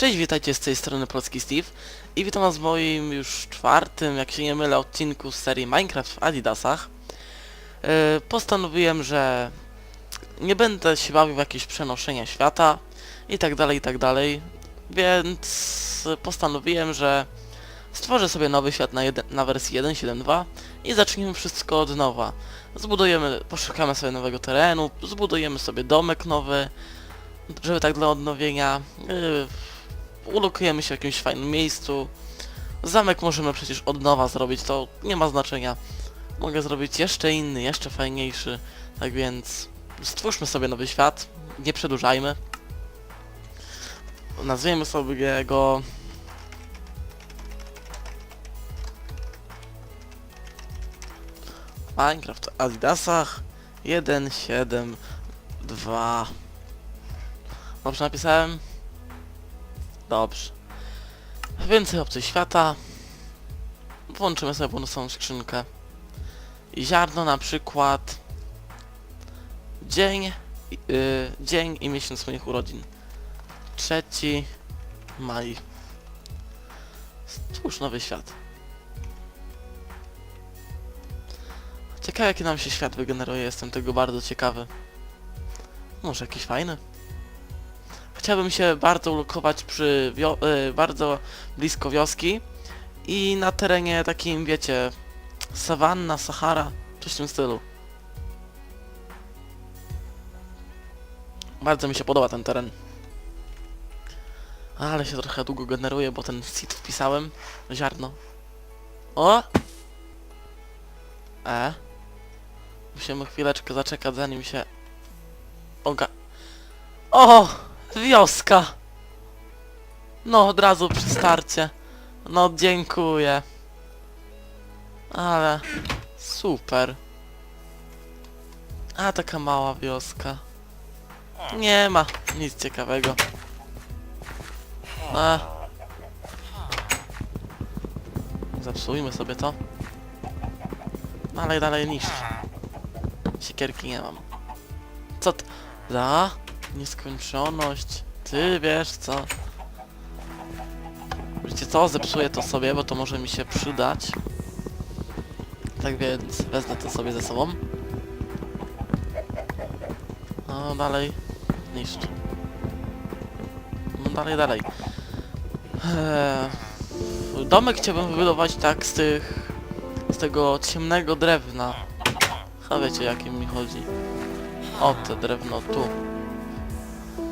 Cześć, witajcie z tej strony Polski Steve i witam was w moim już czwartym, jak się nie mylę, odcinku z serii Minecraft w Adidasach. Yy, postanowiłem, że nie będę się bawił w jakieś przenoszenia świata i tak dalej, i tak dalej, więc postanowiłem, że stworzę sobie nowy świat na, na wersji 1.7.2 i zaczniemy wszystko od nowa. Zbudujemy, poszukamy sobie nowego terenu, zbudujemy sobie domek nowy, żeby tak dla odnowienia. Yy, ulokujemy się w jakimś fajnym miejscu. Zamek możemy przecież od nowa zrobić, to nie ma znaczenia. Mogę zrobić jeszcze inny, jeszcze fajniejszy. Tak więc stwórzmy sobie nowy świat, nie przedłużajmy. Nazwijmy sobie go... Minecraft Adidasach 1.7.2 Dobrze napisałem? Dobrze. Więcej opcji świata. Włączymy sobie bonusową skrzynkę. I ziarno na przykład. Dzień, i- y, dzień i miesiąc moich urodzin. Trzeci maj. Stwórz nowy świat. Ciekawe jaki nam się świat wygeneruje, jestem tego bardzo ciekawy. Może jakiś fajny? Chciałbym się bardzo ulokować przy y, bardzo blisko wioski i na terenie takim, wiecie, sawanna, Sahara, coś w tym stylu. Bardzo mi się podoba ten teren. Ale się trochę długo generuje, bo ten seed wpisałem. Ziarno. O! E. Musimy chwileczkę zaczekać zanim się... Oga... O! Wioska! No, od razu przy starcie. No, dziękuję. Ale... Super. A, taka mała wioska. Nie ma nic ciekawego. A. Zapsujmy sobie to. Ale dalej niszcz. Siekierki nie mam. Co t... Za? Nieskończoność. Ty wiesz co? Wiecie co? Zepsuję to sobie, bo to może mi się przydać. Tak więc wezmę to sobie ze sobą. No dalej. Niszcz. No dalej, dalej. Eee, domek chciałbym wybudować tak z tych... z tego ciemnego drewna. A wiecie jakim mi chodzi. O, te drewno tu.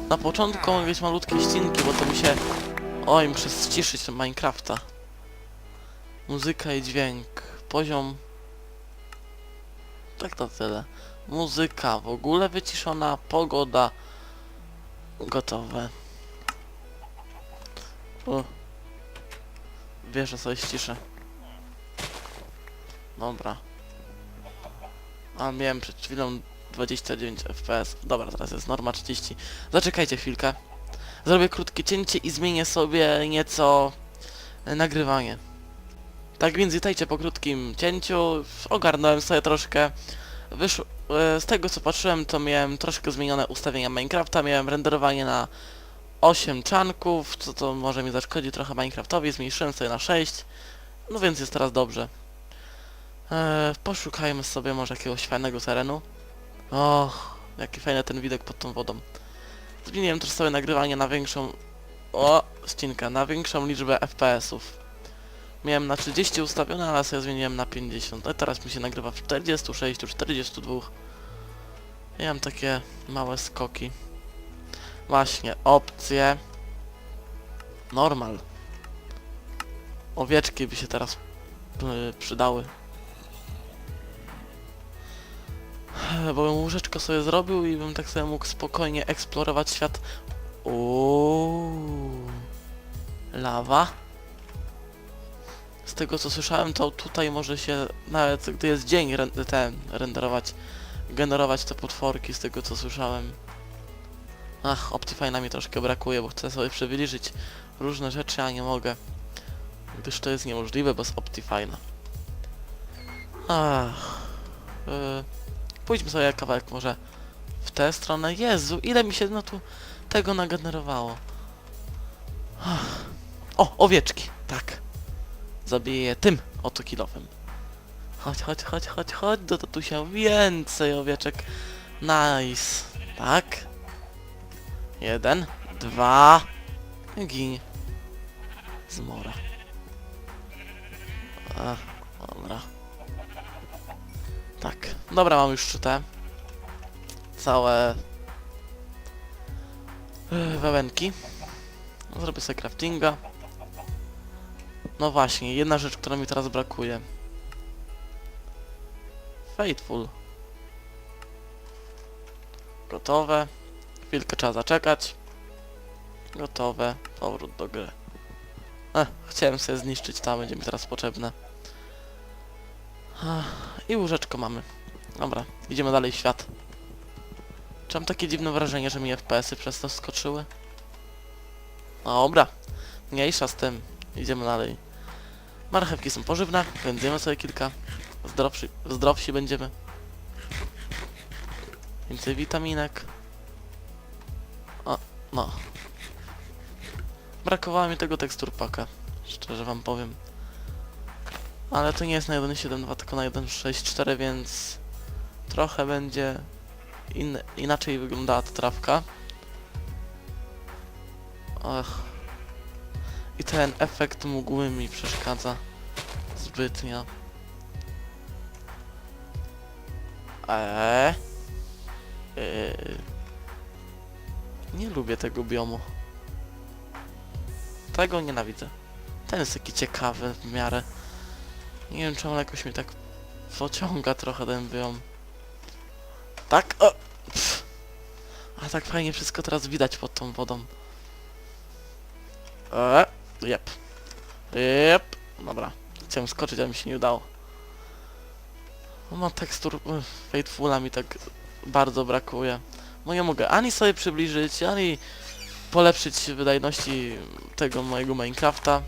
Na początku mogę mieć malutkie ścinki, bo to mi się... Oj, muszę ściszyć Minecrafta. Muzyka i dźwięk. Poziom... Tak to tyle. Muzyka w ogóle wyciszona, pogoda... Gotowe. O. Wiesz, że sobie ściszę. Dobra. A miałem przed chwilą 29 fps. Dobra, teraz jest norma 30. Zaczekajcie chwilkę. Zrobię krótkie cięcie i zmienię sobie nieco e, nagrywanie. Tak więc witajcie po krótkim cięciu. Ogarnąłem sobie troszkę. E, z tego co patrzyłem to miałem troszkę zmienione ustawienia Minecrafta. Miałem renderowanie na 8 czanków, co to może mi zaszkodzi trochę Minecraftowi. Zmniejszyłem sobie na 6. No więc jest teraz dobrze. E, poszukajmy sobie może jakiegoś fajnego terenu. Och, jaki fajny ten widok pod tą wodą. Zmieniłem też sobie nagrywanie na większą... O, ścinka, na większą liczbę FPS-ów. Miałem na 30 ustawione, ale sobie zmieniłem na 50. No i teraz mi się nagrywa w 46, 42. Ja mam takie małe skoki. Właśnie, opcje. Normal. Owieczki by się teraz y, przydały. Bo bym łóżeczko sobie zrobił i bym tak sobie mógł spokojnie eksplorować świat. Uuu. Lawa. Z tego co słyszałem, to tutaj może się nawet gdy jest dzień ten renderować, generować te potworki z tego co słyszałem. Ach, Optifine'a mi troszkę brakuje, bo chcę sobie przybliżyć różne rzeczy, a nie mogę. Gdyż to jest niemożliwe bez Optifine'a. Ach. Yy, pójdźmy sobie kawałek może w tę stronę. Jezu, ile mi się no tu tego nagenerowało. Ach. O, owieczki, tak. Zabiję je tym oto kilofem. Chodź, chodź, chodź, chodź, chodź, do tu się więcej owieczek. Nice. Tak. Jeden, dwa. Gin. Zmora. A, dobra. Tak. Dobra, mam już te całe yy, wełenki. Zrobię sobie craftinga. No właśnie, jedna rzecz, która mi teraz brakuje. Faithful. Gotowe. Chwilkę trzeba zaczekać. Gotowe. Powrót do gry. Ech, chciałem sobie zniszczyć to, będzie mi teraz potrzebne. I łóżeczko mamy. Dobra, idziemy dalej w świat. Czy mam takie dziwne wrażenie, że mi FPS-y przez to skoczyły? Dobra, mniejsza z tym. Idziemy dalej. Marchewki są pożywne, więc sobie kilka. Zdrowsi, zdrowsi będziemy. Więcej witaminek. No. Brakowało mi tego teksturpaka. Szczerze wam powiem. Ale to nie jest na 1.7.2, tylko na 1.6.4, więc trochę będzie in, inaczej wyglądała ta trawka. Ach. I ten efekt mgły mi przeszkadza zbytnio. Eee. Eee. Nie lubię tego biomu. Tego nienawidzę. Ten jest taki ciekawy w miarę. Nie wiem czemu jakoś mi tak pociąga trochę ten biom. Tak? O! Pff. A tak fajnie wszystko teraz widać pod tą wodą. Eee. Jep. Jep. Dobra. Chciałem skoczyć, ale mi się nie udało. No tekstur y, Faithfula mi tak bardzo brakuje. No nie mogę ani sobie przybliżyć, ani polepszyć wydajności tego mojego Minecrafta.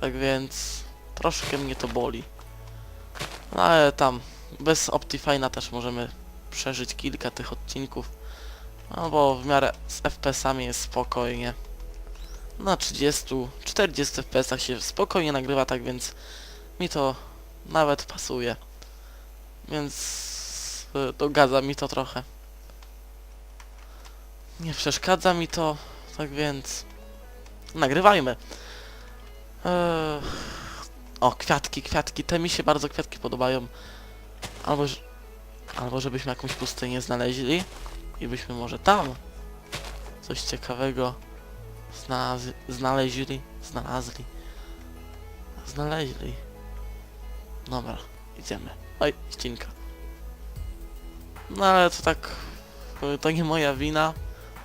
Tak więc troszkę mnie to boli. No ale tam bez Optifine'a też możemy przeżyć kilka tych odcinków. No bo w miarę z FPS-ami jest spokojnie. Na 30, 40 FPS-ach się spokojnie nagrywa, tak więc mi to nawet pasuje. Więc dogadza mi to trochę. Nie przeszkadza mi to, tak więc nagrywajmy. Eee, o, kwiatki, kwiatki, te mi się bardzo kwiatki podobają. Albo, albo żebyśmy jakąś pustynię znaleźli i byśmy może tam coś ciekawego znalazli, znaleźli, znalazli, znaleźli. Dobra, idziemy. Oj, ścinka. No ale to tak, to nie moja wina,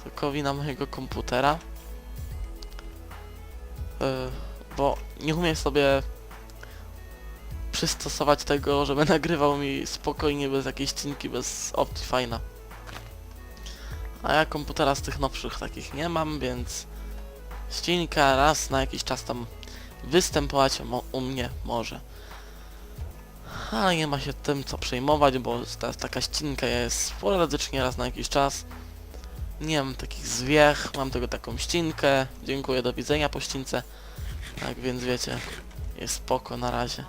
tylko wina mojego komputera. Y, bo nie umiem sobie przystosować tego, żeby nagrywał mi spokojnie, bez jakiejś ścinki, bez Optifine'a. A ja komputera z tych nowszych takich nie mam, więc ścinka raz na jakiś czas tam występować u mnie może. Ale nie ma się tym co przejmować, bo ta, taka ścinka jest sporadycznie raz na jakiś czas. Nie mam takich zwiech, mam tylko taką ścinkę. Dziękuję, do widzenia po ścince. Tak więc wiecie, jest spoko na razie.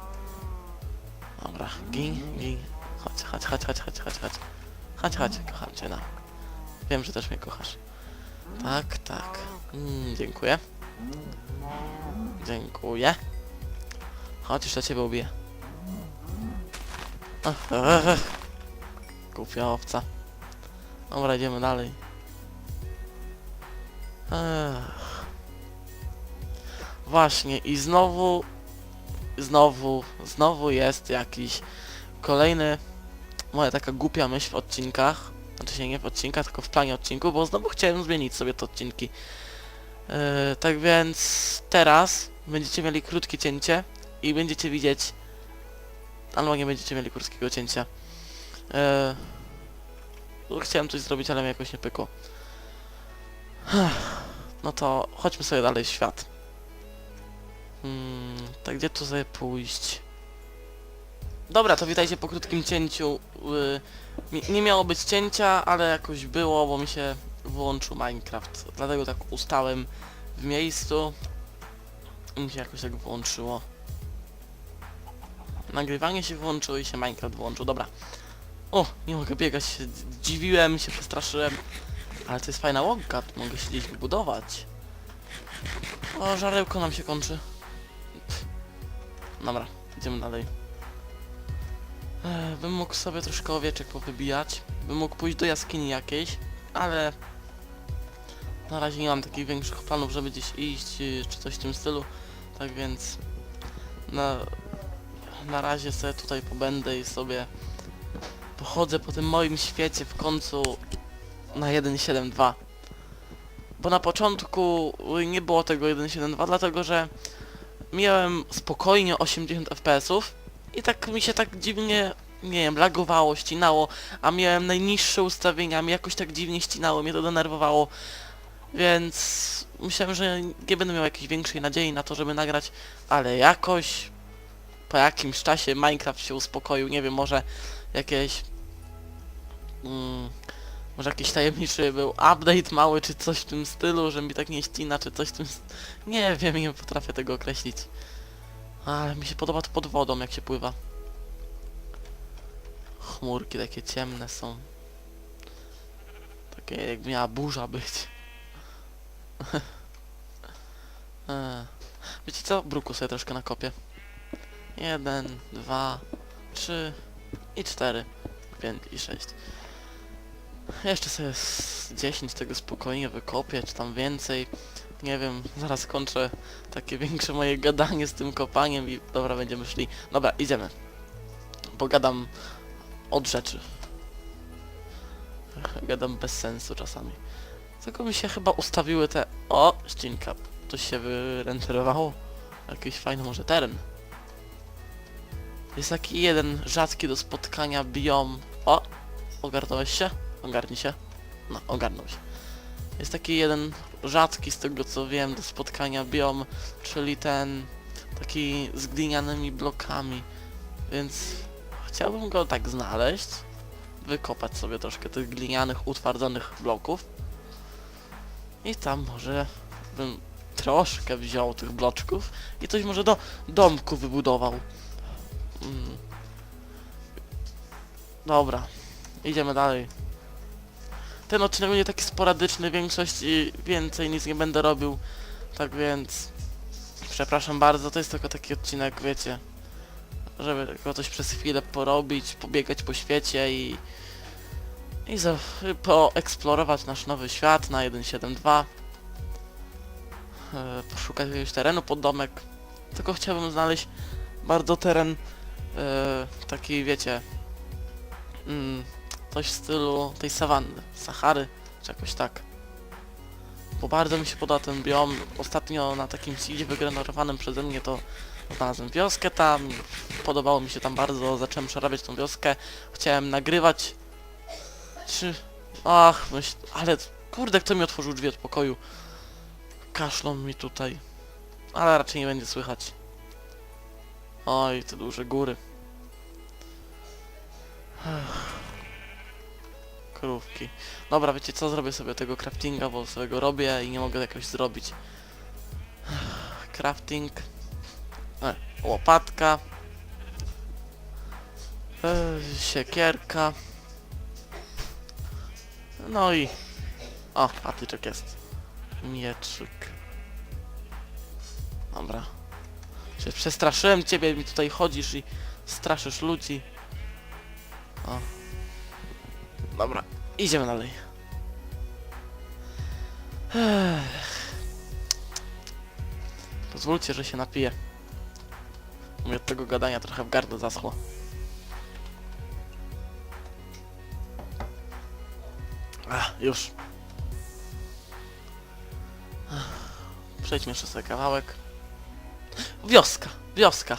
Dobra, gin, gin. Chodź, chodź, chodź, chodź, chodź, chodź, chodź. Chodź, chodź, kocham cię, no. Wiem, że też mnie kochasz. Tak, tak. Mm, dziękuję. Dziękuję. Chodź, jeszcze ciebie ubiję. Głupia owca. Dobra, idziemy dalej. Ech. Właśnie i znowu, znowu, znowu jest jakiś kolejny, moja taka głupia myśl w odcinkach, znaczy się nie w odcinkach, tylko w planie odcinku, bo znowu chciałem zmienić sobie te odcinki. Yy, tak więc teraz będziecie mieli krótkie cięcie i będziecie widzieć, albo nie będziecie mieli krótkiego cięcia. Yy, chciałem coś zrobić, ale mi jakoś nie pykło. No to chodźmy sobie dalej w świat. Hmm, tak gdzie tu sobie pójść? Dobra, to witajcie po krótkim cięciu. Yy, nie miało być cięcia, ale jakoś było, bo mi się wyłączył Minecraft. Dlatego tak ustałem w miejscu. I mi się jakoś tak wyłączyło. Nagrywanie się wyłączyło i się Minecraft włączył. Dobra. O, nie mogę biegać. Dziwiłem się, przestraszyłem. Ale to jest fajna łąka, tu mogę się gdzieś wybudować. O, żarełko nam się kończy. Dobra, idziemy dalej. Ech, bym mógł sobie troszkę owieczek powybijać. Bym mógł pójść do jaskini jakiejś, ale... Na razie nie mam takich większych planów, żeby gdzieś iść, y, czy coś w tym stylu. Tak więc... Na, na razie sobie tutaj pobędę i sobie... Pochodzę po tym moim świecie w końcu na 1.7.2. Bo na początku nie było tego 1.7.2, dlatego że miałem spokojnie 80 FPS-ów i tak mi się tak dziwnie, nie wiem, lagowało, ścinało, a miałem najniższe ustawienia, mi jakoś tak dziwnie ścinało, mnie to denerwowało, więc myślałem, że nie będę miał jakiejś większej nadziei na to, żeby nagrać, ale jakoś po jakimś czasie Minecraft się uspokoił, nie wiem, może jakieś... Mm, może jakiś tajemniczy był update mały, czy coś w tym stylu, że mi tak nie ścina, czy coś w tym... Nie wiem, nie potrafię tego określić. Ale mi się podoba to pod wodą, jak się pływa. Chmurki takie ciemne są. Takie jakby miała burza być. E. Wiecie co? Bruku sobie troszkę nakopię. Jeden, dwa, trzy i cztery, pięć i sześć. Jeszcze sobie z 10 tego spokojnie wykopię, czy tam więcej. Nie wiem, zaraz kończę takie większe moje gadanie z tym kopaniem i dobra, będziemy szli. Dobra, idziemy. Pogadam od rzeczy. Gadam bez sensu czasami. Tylko mi się chyba ustawiły te... O, ścinka. Coś się wyrenderowało. Jakiś fajny może teren. Jest taki jeden rzadki do spotkania biom. O! Ogarnąłeś się? Ogarnij się. No, ogarnął się. Jest taki jeden rzadki z tego co wiem do spotkania biom, czyli ten taki z glinianymi blokami. Więc chciałbym go tak znaleźć, wykopać sobie troszkę tych glinianych, utwardzonych bloków. I tam może bym troszkę wziął tych bloczków i coś może do domku wybudował. Mm. Dobra, idziemy dalej. Ten odcinek będzie taki sporadyczny, większość i więcej nic nie będę robił. Tak więc przepraszam bardzo, to jest tylko taki odcinek, wiecie, żeby tylko coś przez chwilę porobić, pobiegać po świecie i i za, poeksplorować nasz nowy świat na 1.7.2 e, poszukać jakiegoś terenu pod domek tylko chciałbym znaleźć bardzo teren e, taki wiecie mm, coś w stylu tej sawanny, Sahary, czy jakoś tak. Bo bardzo mi się podoba ten biom. Ostatnio na takim seedzie wygenerowanym przeze mnie to znalazłem wioskę tam. Podobało mi się tam bardzo, zacząłem przerabiać tą wioskę. Chciałem nagrywać. Czy... Ach, myśl... ale kurde, kto mi otworzył drzwi od pokoju? Kaszlą mi tutaj. Ale raczej nie będzie słychać. Oj, te duże góry. krówki. Dobra, wiecie co, zrobię sobie tego craftinga, bo sobie go robię i nie mogę jakoś zrobić. Crafting. E, łopatka. E, siekierka. No i... O, patyczek jest. Mieczyk. Dobra. Się przestraszyłem ciebie, mi tutaj chodzisz i straszysz ludzi. O. Dobra, idziemy dalej. Ech. Pozwólcie, że się napiję. Mnie od tego gadania trochę w gardle zaschło. Ach, już. Przejdźmy jeszcze sobie kawałek. Wioska, wioska.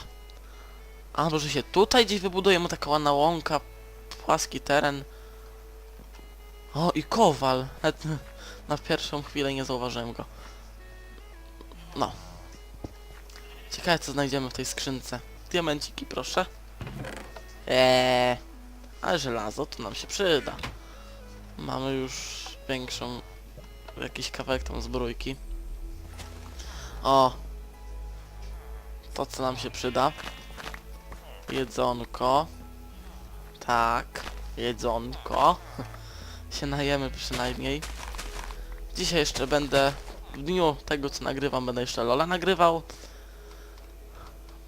A może się tutaj gdzieś wybudujemy taka ładna łąka, płaski teren. O, i kowal. Na pierwszą chwilę nie zauważyłem go. No. Ciekawe co znajdziemy w tej skrzynce. Diamenciki proszę. Eee, ale żelazo to nam się przyda. Mamy już większą, jakiś kawałek tam zbrójki. O! To co nam się przyda. Jedzonko. Tak, jedzonko. się najemy przynajmniej. Dzisiaj jeszcze będę, w dniu tego co nagrywam, będę jeszcze Lola nagrywał.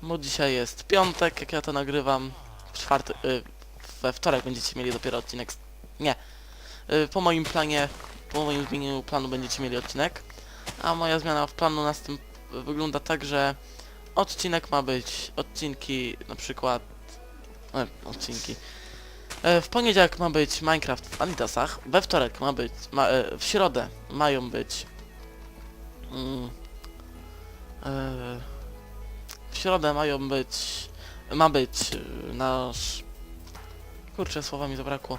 Bo dzisiaj jest piątek, jak ja to nagrywam. W czwarty, y, we wtorek będziecie mieli dopiero odcinek. Nie. Y, po moim planie, po moim zmienieniu planu będziecie mieli odcinek. A moja zmiana w planu następ wygląda tak, że odcinek ma być, odcinki na przykład, e, odcinki. E, w poniedziałek ma być Minecraft w Anidasach, we wtorek ma być, ma, e, w środę mają być mm, e, w środę mają być, ma być e, nasz, kurczę słowa mi zabrakło,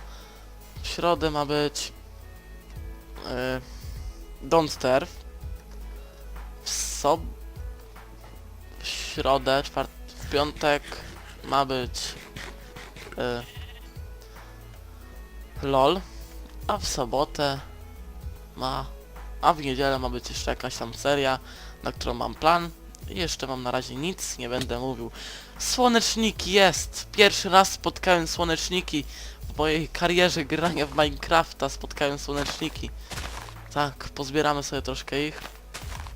w środę ma być e, Don't Starve, w sob... środę, czwart... w piątek ma być e, LOL, a w sobotę ma, a w niedzielę ma być jeszcze jakaś tam seria, na którą mam plan. I jeszcze mam na razie nic, nie będę mówił. Słoneczniki jest! Pierwszy raz spotkałem słoneczniki w mojej karierze grania w Minecrafta spotkałem słoneczniki. Tak, pozbieramy sobie troszkę ich.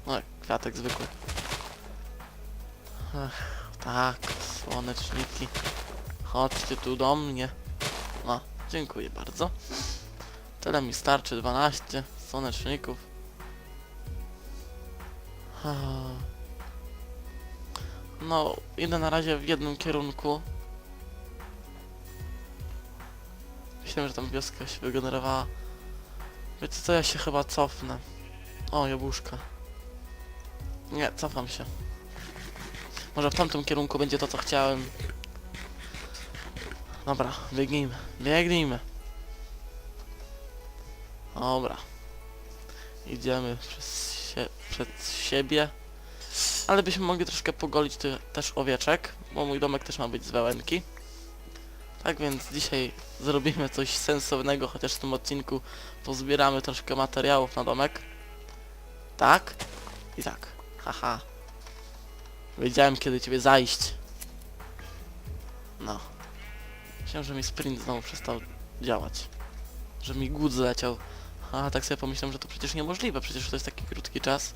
No, kwiatek zwykły. Ech, tak, słoneczniki. Chodźcie tu do mnie. No, dziękuję bardzo. Tyle mi starczy, 12 słoneczników. No, idę na razie w jednym kierunku. Myślałem, że tam wioska się wygenerowała. Wiecie co, ja się chyba cofnę. O, jabłuszka. Nie, cofam się. Może w tamtym kierunku będzie to, co chciałem. Dobra, biegnijmy. Biegnijmy. Dobra. Idziemy przez sie przed siebie. Ale byśmy mogli troszkę pogolić też owieczek, bo mój domek też ma być z wełenki. Tak więc dzisiaj zrobimy coś sensownego, chociaż w tym odcinku pozbieramy troszkę materiałów na domek. Tak? I tak. Haha. Wiedziałem kiedy ciebie zajść. No. Myślałem, że mi sprint znowu przestał działać. Że mi głód zleciał. A tak sobie pomyślałem, że to przecież niemożliwe, przecież to jest taki krótki czas.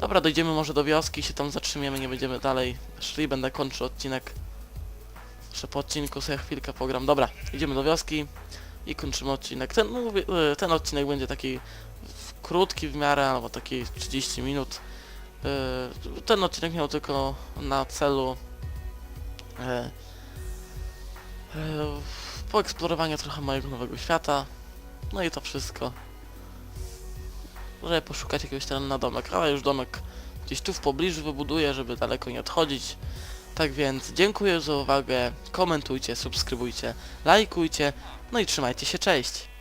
Dobra, dojdziemy może do wioski, się tam zatrzymiemy, nie będziemy dalej szli, będę kończył odcinek. Jeszcze po odcinku sobie chwilkę pogram. Dobra, idziemy do wioski i kończymy odcinek. Ten, e, ten odcinek będzie taki krótki w miarę, albo taki 30 minut. E, Ten odcinek miał tylko na celu e, e, poeksplorowanie trochę mojego nowego świata. No i to wszystko. Żeby poszukać jakiegoś terenu na domek, ale już domek gdzieś tu w pobliżu wybuduję, żeby daleko nie odchodzić. Tak więc dziękuję za uwagę, komentujcie, subskrybujcie, lajkujcie, no i trzymajcie się, cześć!